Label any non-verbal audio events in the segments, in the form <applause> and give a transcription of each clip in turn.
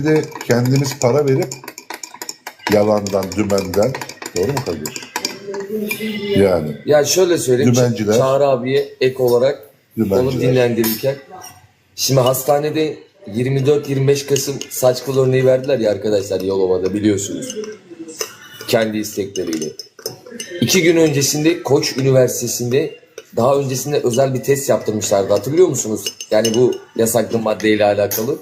Bir de kendimiz para verip yalandan, dümenden. Doğru mu Kadir? Yani. Ya şöyle söyleyeyim. Dümenciler. Çağrı abiye ek olarak onu Dümenciler. dinlendirirken. Şimdi hastanede 24-25 Kasım saç kıl örneği verdiler ya arkadaşlar Yalova'da biliyorsunuz. Kendi istekleriyle. İki gün öncesinde Koç Üniversitesi'nde daha öncesinde özel bir test yaptırmışlardı hatırlıyor musunuz? Yani bu yasaklı maddeyle alakalı.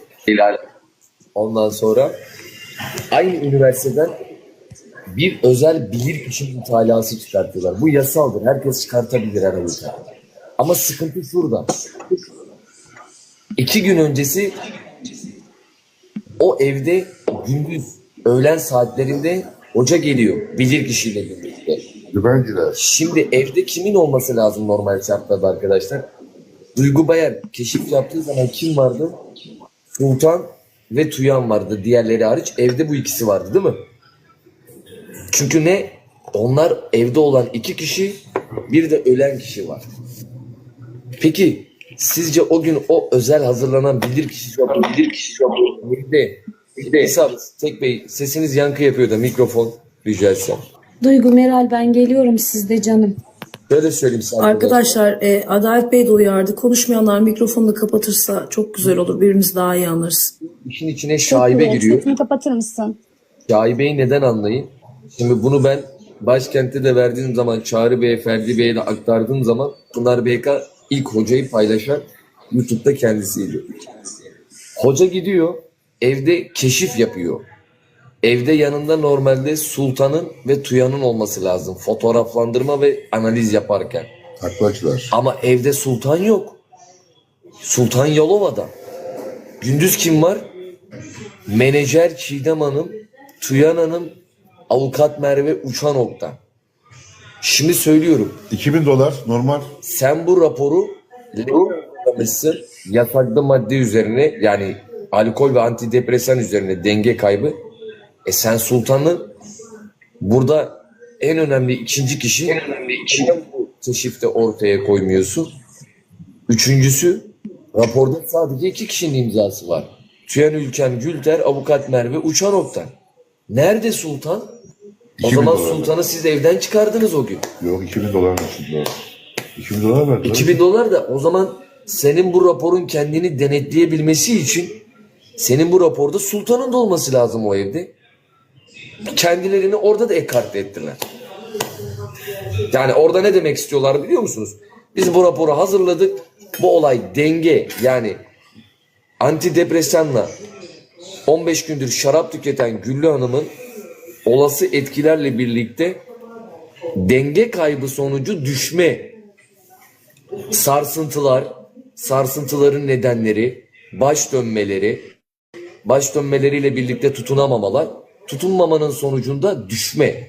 Ondan sonra aynı üniversiteden bir özel bilirkişi mütalası çıkartıyorlar. Bu yasaldır. Herkes çıkartabilir her halükarda. Ama sıkıntı şurada. İki gün öncesi o evde gündüz öğlen saatlerinde hoca geliyor. Bilirkişiyle birlikte. Güvenciler. Şimdi evde kimin olması lazım normal şartlarda arkadaşlar? Duygu Bayar keşif yaptığı zaman kim vardı? Sultan ve Tuyan vardı. Diğerleri hariç evde bu ikisi vardı değil mi? Çünkü ne? Onlar evde olan iki kişi bir de ölen kişi var. Peki sizce o gün o özel hazırlanan bilir kişi bilir kişi nerede? İsa Tek Bey sesiniz yankı yapıyor da mikrofon rica etsem. Duygu Meral ben geliyorum sizde canım. Şöyle söyleyeyim sana. Arkadaşlar e, Adalet Bey de uyardı. Konuşmayanlar mikrofonunu kapatırsa çok güzel olur. Birbirimizi daha iyi anlarız. İşin içine şaibe giriyor. Sesini kapatır mısın? Şaibeyi neden anlayın? Şimdi bunu ben başkentte de verdiğim zaman Çağrı Bey'e, Ferdi Bey'e de aktardığım zaman Pınar BK ilk hocayı paylaşan YouTube'da kendisiydi. Hoca gidiyor evde keşif yapıyor. Evde yanında normalde Sultan'ın ve Tuyan'ın olması lazım. Fotoğraflandırma ve analiz yaparken. Haklılar. Ama evde Sultan yok. Sultan Yalova'da. Gündüz kim var? Menajer Çiğdem Hanım, Tuyan Hanım, avukat Merve Uçanok'ta. Şimdi söylüyorum. 2000 dolar normal. Sen bu raporu yapmışsın yasaklı madde üzerine yani alkol ve antidepresan üzerine denge kaybı. E sen sultanın burada en önemli ikinci kişi en önemli ikinci bu keşifte ortaya koymuyorsun. Üçüncüsü raporda sadece iki kişinin imzası var. Tüyen Ülken Gülter, Avukat Merve Uçanok'tan. Nerede sultan? O 2000 zaman dolar. sultanı siz evden çıkardınız o gün. Yok 2000 dolar nasıl dolar? 2000 dolar verdiler. 2000 dolar da o zaman senin bu raporun kendini denetleyebilmesi için senin bu raporda sultanın da olması lazım o evde. Kendilerini orada da ekarte ettiler. Yani orada ne demek istiyorlar biliyor musunuz? Biz bu raporu hazırladık. Bu olay denge yani antidepresanla 15 gündür şarap tüketen Güllü Hanım'ın olası etkilerle birlikte denge kaybı sonucu düşme sarsıntılar, sarsıntıların nedenleri, baş dönmeleri, baş dönmeleriyle birlikte tutunamamalar, tutunmamanın sonucunda düşme.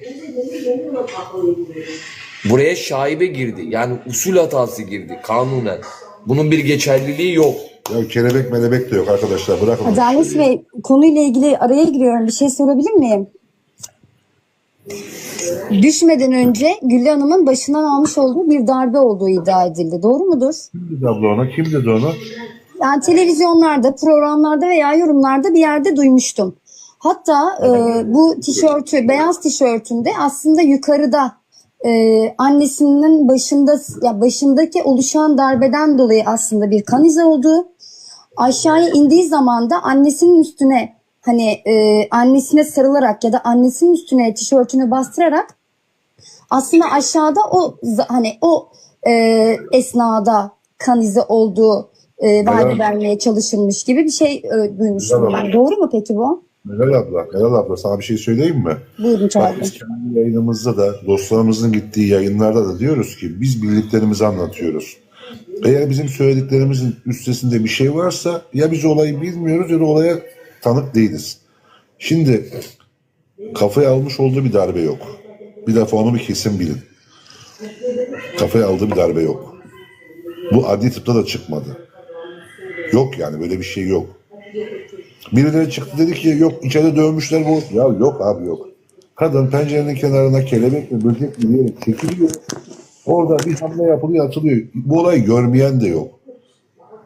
Buraya şaibe girdi. Yani usul hatası girdi kanunen. Bunun bir geçerliliği yok. Ya kelebek melebek de yok arkadaşlar bırakın. Adalet Bey konuyla ilgili araya giriyorum. Bir şey sorabilir miyim? Düşmeden önce Güllü Hanım'ın başından almış olduğu bir darbe olduğu iddia edildi. Doğru mudur? Kim dedi abla ona? Kim dedi onu? Yani televizyonlarda, programlarda veya yorumlarda bir yerde duymuştum. Hatta e, bu tişörtü, beyaz tişörtünde aslında yukarıda e, annesinin başında ya başındaki oluşan darbeden dolayı aslında bir kan izi olduğu. Aşağıya indiği zaman da annesinin üstüne hani e, annesine sarılarak ya da annesinin üstüne tişörtünü bastırarak aslında aşağıda o hani o e, esnada kan izi olduğu e, vermeye çalışılmış gibi bir şey e, duymuştum ben. Doğru mu peki bu? Meral abla, Meral abla sana bir şey söyleyeyim mi? Buyurun Çağrı biz kendi yayınımızda da dostlarımızın gittiği yayınlarda da diyoruz ki biz bildiklerimizi anlatıyoruz. Eğer bizim söylediklerimizin üstesinde bir şey varsa ya biz olayı bilmiyoruz ya da olaya tanık değiliz. Şimdi kafaya almış olduğu bir darbe yok. Bir defa onu bir kesin bilin. Kafaya aldığı bir darbe yok. Bu adli tıpta da çıkmadı. Yok yani böyle bir şey yok. Birileri çıktı dedi ki yok içeride dövmüşler bu. Ya yok abi yok. Kadın pencerenin kenarına kelebek mi böcek mi diyerek çekiliyor. Orada bir hamle yapılıyor atılıyor. Bu olayı görmeyen de yok.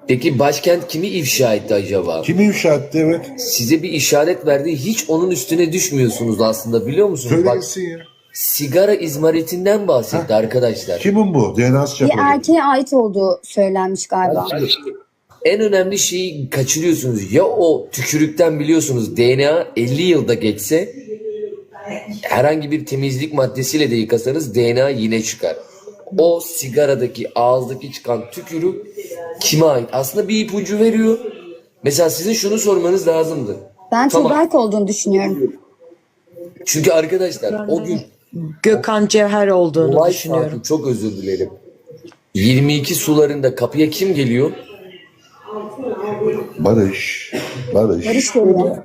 Peki başkent kimi ifşa etti acaba? Kimi ifşa etti evet. Size bir işaret verdi. Hiç onun üstüne düşmüyorsunuz aslında biliyor musunuz? Bak Söylesin ya. sigara izmaritinden bahsetti arkadaşlar. Kimin bu? DNA'sı Bir erkeğe ait olduğu söylenmiş galiba. En önemli şeyi kaçırıyorsunuz. Ya o tükürükten biliyorsunuz DNA 50 yılda geçse herhangi bir temizlik maddesiyle de yıkasanız DNA yine çıkar. O sigaradaki ağızdaki çıkan tükürük kime ait? Aslında bir ipucu veriyor. Mesela sizin şunu sormanız lazımdı. Ben Tamam. Tuğberk olduğunu düşünüyorum. Çünkü arkadaşlar o gün Gökhan Cevher olduğunu düşünüyorum. saati çok özür dilerim. 22 sularında kapıya kim geliyor? Barış. Barış. Barış geliyor.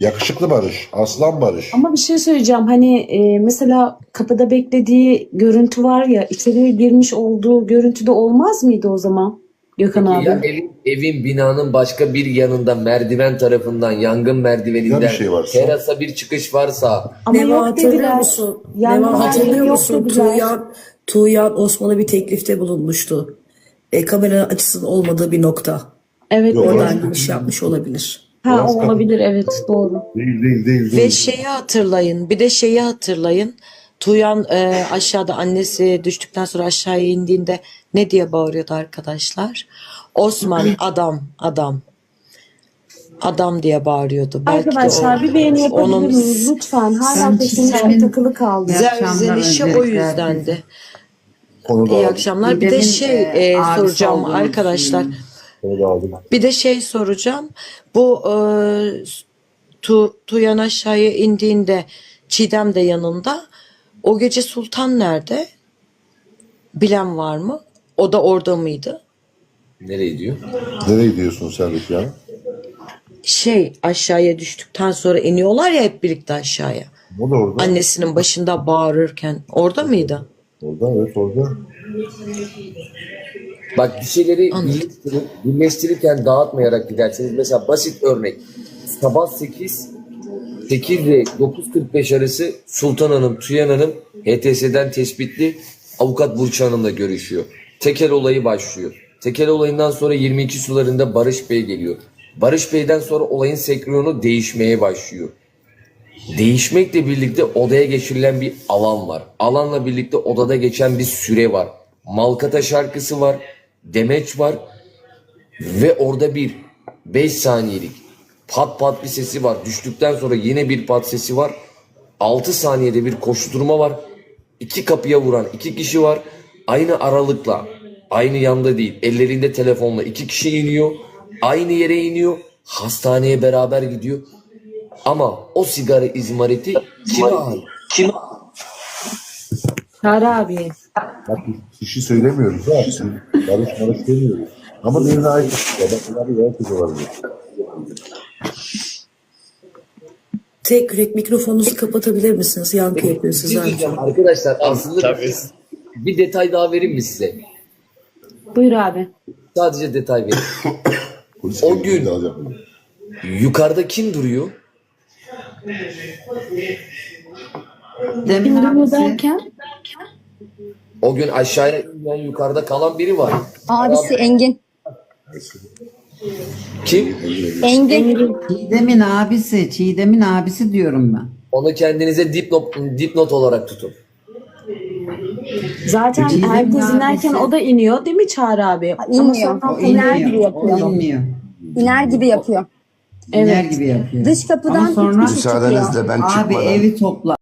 Yakışıklı Barış. Aslan Barış. Ama bir şey söyleyeceğim. Hani e, mesela kapıda beklediği görüntü var ya içeriye girmiş olduğu görüntüde olmaz mıydı o zaman Gökhan abi? Ya evin, evin binanın başka bir yanında merdiven tarafından yangın Ya merdiveninden bir şey varsa? terasa bir çıkış varsa Ama Neva hatırlıyor musun? Yani Neva hatırlıyor musun? Tuğyan, Tuğyan Osman'a bir teklifte bulunmuştu. E, kamera açısının olmadığı bir nokta. Evet. Yok. Oradan giriş yapmış olabilir. Ha Orası olabilir evet doğru. Değil değil değil. Ve değil. şeyi hatırlayın. Bir de şeyi hatırlayın. Tuğyan e, aşağıda annesi düştükten sonra aşağıya indiğinde ne diye bağırıyordu arkadaşlar? Osman <clears throat> adam adam. Adam diye bağırıyordu. Belki de Arkadaşlar o- bir beğeni yapabilir onun miyiz lütfen? Hala Sen çizemin- takılı kaldı. serzenişi o öncelikle yüzdendi. Konuda İyi aldım. akşamlar. Bir de şey e, e, abisi soracağım olduğunu arkadaşlar. aldım. Bir de şey soracağım. Bu e, tu, Tuyan aşağıya indiğinde Çiğdem de yanında. O gece Sultan nerede? Bilen var mı? O da orada mıydı? nereye diyor? Nereye gidiyorsun sen Rukiye? Şey aşağıya düştükten sonra iniyorlar ya hep birlikte aşağıya. O da orada. Annesinin başında bağırırken. Orada mıydı? Orada evet orada. Bak bir şeyleri birleştirin, birleştirirken dağıtmayarak giderseniz mesela basit örnek. Sabah 8 8 ile 9.45 arası Sultan Hanım, Tüyan Hanım HTS'den tespitli avukat Burç Hanım'la görüşüyor. Tekel olayı başlıyor. Tekel olayından sonra 22 sularında Barış Bey geliyor. Barış Bey'den sonra olayın senkronu değişmeye başlıyor. Değişmekle birlikte odaya geçirilen bir alan var. Alanla birlikte odada geçen bir süre var. Malkata şarkısı var. Demeç var. Ve orada bir 5 saniyelik pat pat bir sesi var. Düştükten sonra yine bir pat sesi var. 6 saniyede bir koşturma var. İki kapıya vuran iki kişi var. Aynı aralıkla, aynı yanda değil. Ellerinde telefonla iki kişi iniyor. Aynı yere iniyor. Hastaneye beraber gidiyor. Ama o sigara izmariti kime ait? Kime Çağrı abi. Bak kişi söylemiyoruz ha. Barış barış demiyoruz. Ama birine ait. Ya bak bunlar bir herkes olabilir. Tek yürek mikrofonunuzu kapatabilir misiniz? Yankı yapıyor Bir şey diyeceğim arkadaşlar aslında bir detay daha vereyim mi size? Buyur abi. Sadece detay vereyim. Polis O gün- alacağım. Yukarıda kim duruyor? Demin Kim duruyor abisi- derken? O gün aşağıya inen yukarıda kalan biri var. Abisi Engin. Kim? Engin. Çiğdem'in abisi, Çiğdem'in abisi diyorum ben. Onu kendinize dipnot, dipnot olarak tutun. Zaten Çiğdem'in herkes inerken abisi- o da iniyor değil mi Çağrı abi? Ama İnmiyor. sonra O iner gibi o yapıyor. inmiyor. İner gibi yapıyor. İner Evet. gibi yapıyor. Dış kapıdan Ama sonra çıkıyor. Müsaadenizle ben abi çıkmadan evi topla.